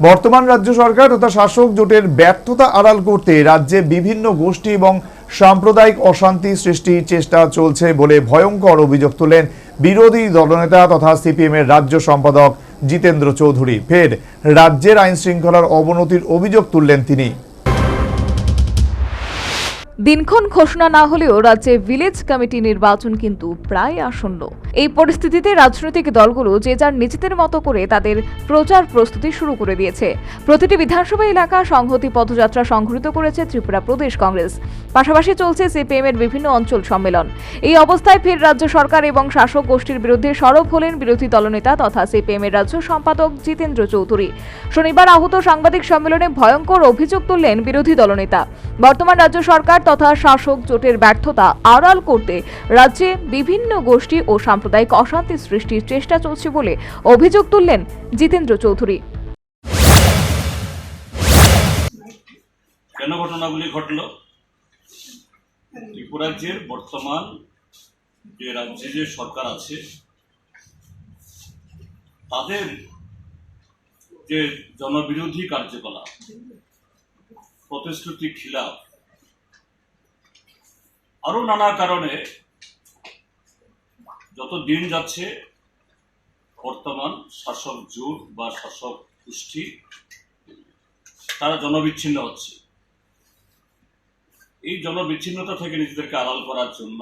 বর্তমান রাজ্য সরকার তথা শাসক জোটের ব্যর্থতা আড়াল করতে রাজ্যে বিভিন্ন গোষ্ঠী এবং সাম্প্রদায়িক অশান্তি সৃষ্টির চেষ্টা চলছে বলে ভয়ঙ্কর অভিযোগ তুলেন বিরোধী দলনেতা তথা সিপিএমের রাজ্য সম্পাদক জিতেন্দ্র চৌধুরী। ফের রাজ্যের আইন শৃঙ্খলার অবনতির অভিযোগ তুললেন তিনি। দিনক্ষণ ঘোষণা না হলেও রাজ্যে ভিলেজ কমিটি নির্বাচন কিন্তু প্রায় আসন্ন। এই পরিস্থিতিতে রাজনৈতিক দলগুলো যে যার নিজেদের মতো করে তাদের প্রচার প্রস্তুতি শুরু করে দিয়েছে। প্রতিটি বিধানসভা এলাকা সংহতি পদযাত্রা সংঘটিত করেছে ত্রিপুরা প্রদেশ কংগ্রেস। পাশাপাশি চলছে সিপিএম এর বিভিন্ন অঞ্চল সম্মেলন। এই অবস্থায় ফের রাজ্য সরকার এবং শাসক গোষ্ঠীর বিরুদ্ধে সরব হলেন বিরোধী দলনেতা তথা সিপিএম এর রাজ্য সম্পাদক জিতেন্দ্র চৌধুরী। শনিবার আহত সাংবাদিক সম্মেলনে ভয়ঙ্কর অভিযোগ তুললেন বিরোধী দলনেতা। বর্তমান রাজ্য সরকার তথা শাসক জোটের ব্যর্থতা আড়াল করতে রাজ্যে বিভিন্ন গোষ্ঠী ও সাম্প্রদায়িক অশান্তি সৃষ্টির চেষ্টা চলছে বলে অভিযোগ তুললেন জিতেন্দ্র চৌধুরী। কেন ঘটনাগুলি ঘটল? ত্রিপুরাজ্যের বর্তমান যে রাজ্যে যে সরকার আছে, তাদের যে জনবিরোধী কার্যকলাপ, প্রতিশ্রুতি খিলাফ আরও নানা কারণে যত দিন যাচ্ছে, বর্তমান শাসক জোট বা শাসক গোষ্ঠী, তারা জনবিচ্ছিন্ন হচ্ছে। এই জনবিচ্ছিন্নতা থেকে নিজেদেরকে আড়াল করার জন্য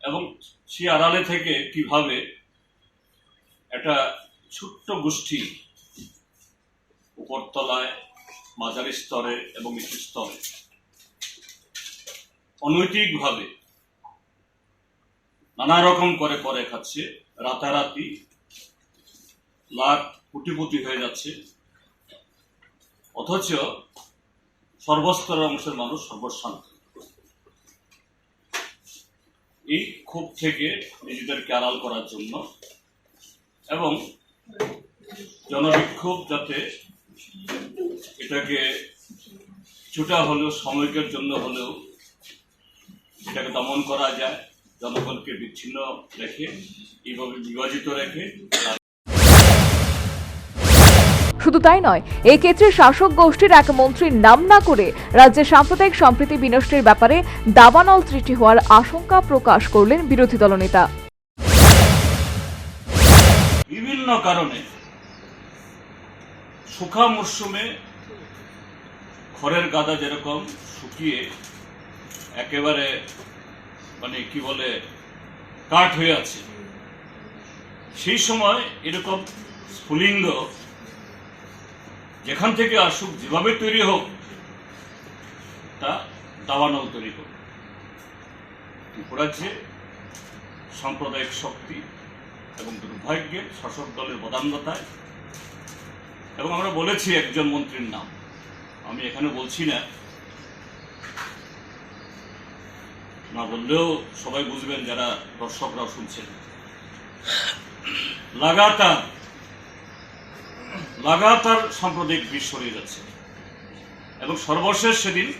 এবং সেই আড়ালে থেকে কীভাবে একটা ছোট্ট গোষ্ঠী উপরতলায়, মাঝারি স্তরে এবং নিচু স্তরে অনৈতিকভাবে নানা রকম করে করে খাচ্ছে, রাতারাতি লাখ কোটিপতি হয়ে যাচ্ছে। অথচ সর্বস্তরের অংশের মানুষ সর্বশান্ত। এই ক্ষোভ থেকে নিজেদেরকে আড়াল করার জন্য এবং জনবিক্ষোভ যাতে এটাকে ছোটা হলেও, সাময়িকের জন্য হলেও এটাকে দমন করা যায় জনগণকে বিচ্ছিন্ন রেখে এইভাবে বিভাজিত রেখে শুধু তাই নয় এই ক্ষেত্রে শাসক গোষ্ঠীর এক মন্ত্রীর নাম না করে রাজ্যে সাম্প্রদায়িক সম্প্রীতি বিনষ্টের ব্যাপারে দাবানল সৃষ্টি হওয়ার আশঙ্কা প্রকাশ করলেন বিরোধী দলনেতা। বিভিন্ন কারণে শুখা মরশুমে খড়ের গাদা যেরকম শুকিয়ে একেবারে মানে কি বলে, কাঠ হয়ে আছে। সেই সময় এরকম স্ফুলিঙ্গ যেখান থেকে আসুক, যেভাবে তৈরি হোক, তা দাবানল তৈরি করবে ত্রিপুরাজ্যে সাম্প্রদায়িক শক্তি এবং দুর্ভাগ্যে শাসক দলের বদান্যতায়, এবং আমরা বলেছি একজন মন্ত্রীর নাম। আমি এখানে বলছি না না বললেও সবাই বুঝবেন যারা দর্শকরাও শুনছেন। লাগাতার লাগাতার সাম্প্রদায়িক বিষ ছড়িয়ে যাচ্ছে। এবং সর্বশেষ সেদিন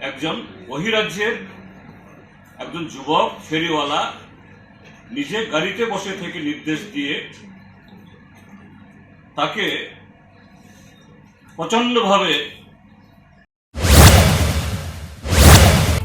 একজন বহিরাজ্যের একজন যুবক, ফেরিওয়ালা, নিজে গাড়িতে বসে থেকে নির্দেশ দিয়ে তাকে প্রচন্ডভাবে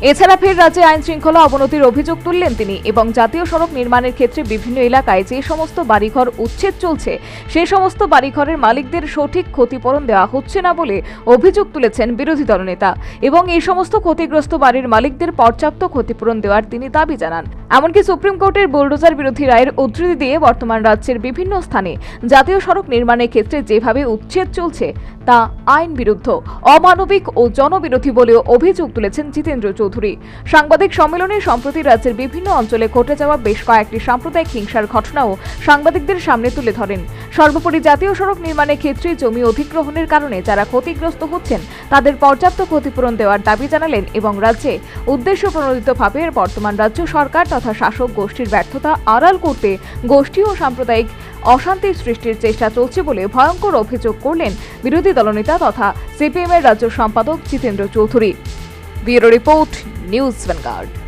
এছাড়া ফের রাজ্যে আইন শৃঙ্খলা অবনতির অভিযোগ তুললেন তিনি এবং জাতীয় সড়ক নির্মাণের ক্ষেত্রে বিভিন্ন এলাকায় যে সমস্ত বাড়িঘর উচ্ছেদ চলছে, সে সমস্ত বাড়িঘরের মালিকদের সঠিক ক্ষতিপূরণ দেওয়া হচ্ছে না বলে অভিযোগ তুলেছেন বিরোধী দলনেতা এবং এই সমস্ত ক্ষতিগ্রস্ত বাড়ির মালিকদের পর্যাপ্ত ক্ষতিপূরণ দেওয়ার তিনি দাবি জানান। এমনকি সুপ্রিম কোর্টের বোলডোজার বিরোধী রায়ের উদ্ধৃতি দিয়ে বর্তমান রাজ্যের বিভিন্ন স্থানে জাতীয় সড়ক নির্মাণের ক্ষেত্রে যেভাবে উচ্ছেদ চলছে, তা আইন বিরুদ্ধ, অমানবিক ও জনবিরোধী বলেও অভিযোগ তুলেছেন জিতেন্দ্র চৌধুরী। সাংবাদিক সম্মেলনে সম্প্রতি রাজ্যের বিভিন্ন অঞ্চলে ঘটে যাওয়া বেশ কয়েকটি সাম্প্রদায়িক হিংসার ঘটনাও সাংবাদিকদের সামনে তুলে ধরেন। সর্বোপরি জাতীয় সড়ক নির্মাণের ক্ষেত্রে জমি অধিগ্রহণের কারণে যারা ক্ষতিগ্রস্ত হচ্ছেন, তাদের পর্যাপ্ত ক্ষতিপূরণ দেওয়ার দাবি জানালেন এবং রাজ্যে উদ্দেশ্য প্রণোদিতভাবে বর্তমান রাজ্য সরকার তথা শাসক গোষ্ঠীর ব্যর্থতা আড়াল করতে গোষ্ঠী ও সাম্প্রদায়িক অশান্তির সৃষ্টির চেষ্টা চলছে বলে ভয়ঙ্কর অভিযোগ করলেন বিরোধী দলনেতা তথা সিপিএমের রাজ্য সম্পাদক Jitendra Chowdhury. Bureau report, news vanguard.